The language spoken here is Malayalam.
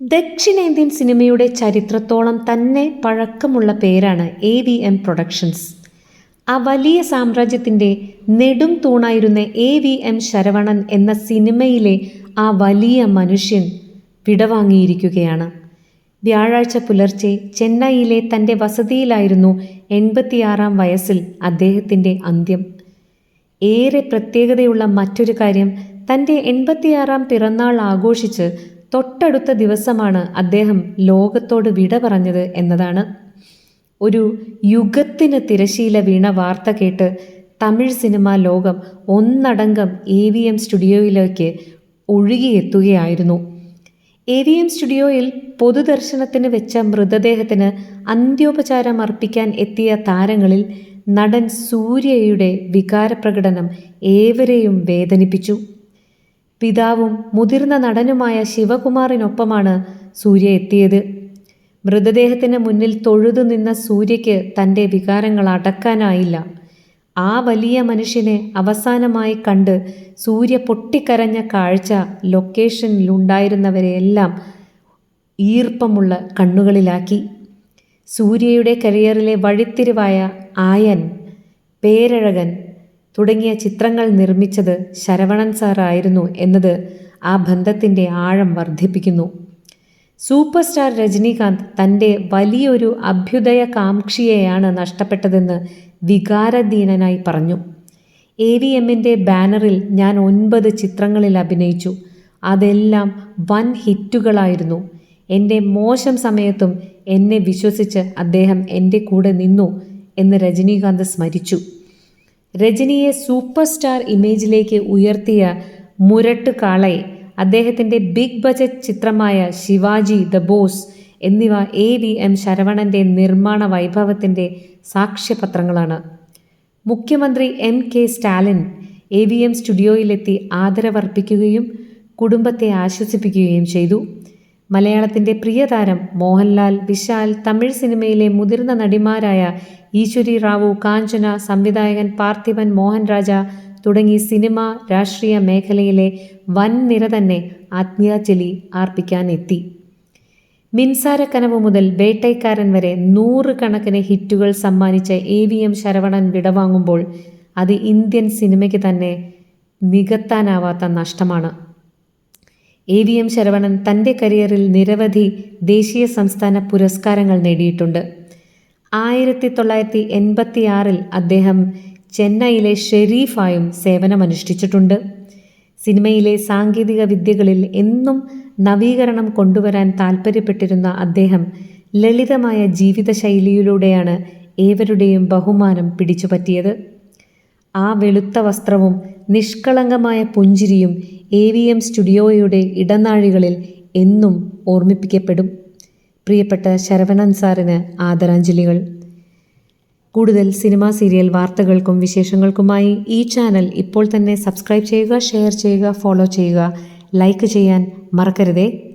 ദക്ഷിണേന്ത്യൻ സിനിമയുടെ ചരിത്രത്തോളം തന്നെ പഴക്കമുള്ള പേരാണ് എ വി എം പ്രൊഡക്ഷൻസ് ആ വലിയ സാമ്രാജ്യത്തിന്റെ നെടും തൂണായിരുന്ന എ വി എം ശരവണൻ എന്ന സിനിമയിലെ ആ വലിയ മനുഷ്യൻ വിടവാങ്ങിയിരിക്കുകയാണ്. വ്യാഴാഴ്ച പുലർച്ചെ ചെന്നൈയിലെ തന്റെ വസതിയിലായിരുന്നു എൺപത്തിയാറാം വയസ്സിൽ അദ്ദേഹത്തിന്റെ അന്ത്യം. ഏറെ പ്രത്യേകതയുള്ള മറ്റൊരു കാര്യം തന്റെ എൺപത്തിയാറാം പിറന്നാൾ ആഘോഷിച്ച് തൊട്ടടുത്ത ദിവസമാണ് അദ്ദേഹം ലോകത്തോട് വിട പറഞ്ഞത് എന്നതാണ്. ഒരു യുഗത്തിന് തിരശീല വീണ വാർത്ത കേട്ട് തമിഴ് സിനിമാ ലോകം ഒന്നടങ്കം എ വി എം സ്റ്റുഡിയോയിലേക്ക് ഒഴുകിയെത്തുകയായിരുന്നു. എ വി എം സ്റ്റുഡിയോയിൽ പൊതുദർശനത്തിന് വെച്ച മൃതദേഹത്തിന് അന്ത്യോപചാരം അർപ്പിക്കാൻ എത്തിയ താരങ്ങളിൽ നടൻ സൂര്യയുടെ വികാരപ്രകടനം ഏവരെയും വേദനിപ്പിച്ചു. പിതാവും മുതിർന്ന നടനുമായ ശിവകുമാറിനൊപ്പമാണ് സൂര്യ എത്തിയത്. മൃതദേഹത്തിന് മുന്നിൽ തൊഴുതു നിന്ന സൂര്യയ്ക്ക് തന്റെ വികാരങ്ങൾ അടക്കാനായില്ല. ആ വലിയ മനുഷ്യനെ അവസാനമായി കണ്ട് സൂര്യ പൊട്ടിക്കരഞ്ഞ കാഴ്ച ലൊക്കേഷനിലുണ്ടായിരുന്നവരെയെല്ലാം ഈർപ്പമുള്ള കണ്ണുകളിലാക്കി. സൂര്യയുടെ കരിയറിലെ വഴിത്തിരിവായ ആയൻ പേരഴകൻ തുടങ്ങിയ ചിത്രങ്ങൾ നിർമ്മിച്ചത് ശരവണൻ സാറായിരുന്നു എന്നത് ആ ബന്ധത്തിന്റെ ആഴം വർദ്ധിപ്പിക്കുന്നു. സൂപ്പർ സ്റ്റാർ രജനീകാന്ത് തന്റെ വലിയൊരു അഭ്യുദയ കാംക്ഷിയെയാണ് നഷ്ടപ്പെട്ടതെന്ന് വികാരധീനനായി പറഞ്ഞു. എ വി എമ്മിന്റെ ബാനറിൽ ഞാൻ ഒൻപത് ചിത്രങ്ങളിൽ അഭിനയിച്ചു. അതെല്ലാം വൻ ഹിറ്റുകളായിരുന്നു. എന്റെ മോശം സമയത്തും എന്നെ വിശ്വസിച്ച് അദ്ദേഹം എന്റെ കൂടെ നിന്നു എന്ന് രജനീകാന്ത് സ്മരിച്ചു. രജനിയെ സൂപ്പർ സ്റ്റാർ ഇമേജിലേക്ക് ഉയർത്തിയ മുരട്ട് കാളയെ അദ്ദേഹത്തിന്റെ ബിഗ് ബജറ്റ് ചിത്രമായ ശിവാജി ദ ബോസ് എന്നിവ എ വി എം ശരവണന്റെ നിർമ്മാണ വൈഭവത്തിന്റെ സാക്ഷ്യപത്രങ്ങളാണ്. മുഖ്യമന്ത്രി M K Stalin A V M സ്റ്റുഡിയോയിലെത്തി ആദരവർപ്പിക്കുകയും കുടുംബത്തെ ആശ്വസിപ്പിക്കുകയും ചെയ്തു. മലയാളത്തിന്റെ പ്രിയതാരം മോഹൻലാൽ വിശാൽ തമിഴ് സിനിമയിലെ മുതിർന്ന നടിമാരായ ഈശ്വരി റാവു കാഞ്ചന സംവിധായകൻ പാർത്ഥിവൻ മോഹൻരാജ തുടങ്ങി സിനിമ രാഷ്ട്രീയ മേഖലയിലെ വൻ നിര തന്നെ ആത്മീയാഞ്ജലി ആർപ്പിക്കാനെത്തി മിൻസാരക്കനവ് മുതൽ വേട്ടൈക്കാരൻ വരെ നൂറുകണക്കിന് ഹിറ്റുകൾ സമ്മാനിച്ച എ വി എം ശരവണൻ വിടവാങ്ങുമ്പോൾ അത് ഇന്ത്യൻ സിനിമയ്ക്ക് തന്നെ നികത്താനാവാത്ത നഷ്ടമാണ്. എ വി എം ശരവണൻ തന്റെ കരിയറിൽ നിരവധി ദേശീയ സംസ്ഥാന പുരസ്കാരങ്ങൾ നേടിയിട്ടുണ്ട്. ആയിരത്തി തൊള്ളായിരത്തി എൺപത്തി ആറിൽ അദ്ദേഹം ചെന്നൈയിലെ ഷെരീഫായും സേവനമനുഷ്ഠിച്ചിട്ടുണ്ട്. സിനിമയിലെ സാങ്കേതിക വിദ്യകളിൽ എന്നും നവീകരണം കൊണ്ടുവരാൻ താൽപ്പര്യപ്പെട്ടിരുന്ന അദ്ദേഹം ലളിതമായ ജീവിതശൈലിയിലൂടെയാണ് ഏവരുടെയും ബഹുമാനം പിടിച്ചുപറ്റിയത്. ആ വെളുത്ത വസ്ത്രവും നിഷ്കളങ്കമായ പുഞ്ചിരിയും എ വി എം സ്റ്റുഡിയോയുടെ ഇടനാഴികളിൽ എന്നും ഓർമ്മിപ്പിക്കപ്പെടും. പ്രിയപ്പെട്ട ശരവണൻ സാറിന് ആദരാഞ്ജലികൾ. കൂടുതൽ സിനിമാ സീരിയൽ വാർത്തകൾക്കും വിശേഷങ്ങൾക്കുമായി ഈ ചാനൽ ഇപ്പോൾ തന്നെ സബ്സ്ക്രൈബ് ചെയ്യുക ഷെയർ ചെയ്യുക ഫോളോ ചെയ്യുക ലൈക്ക് ചെയ്യാൻ മറക്കരുതേ.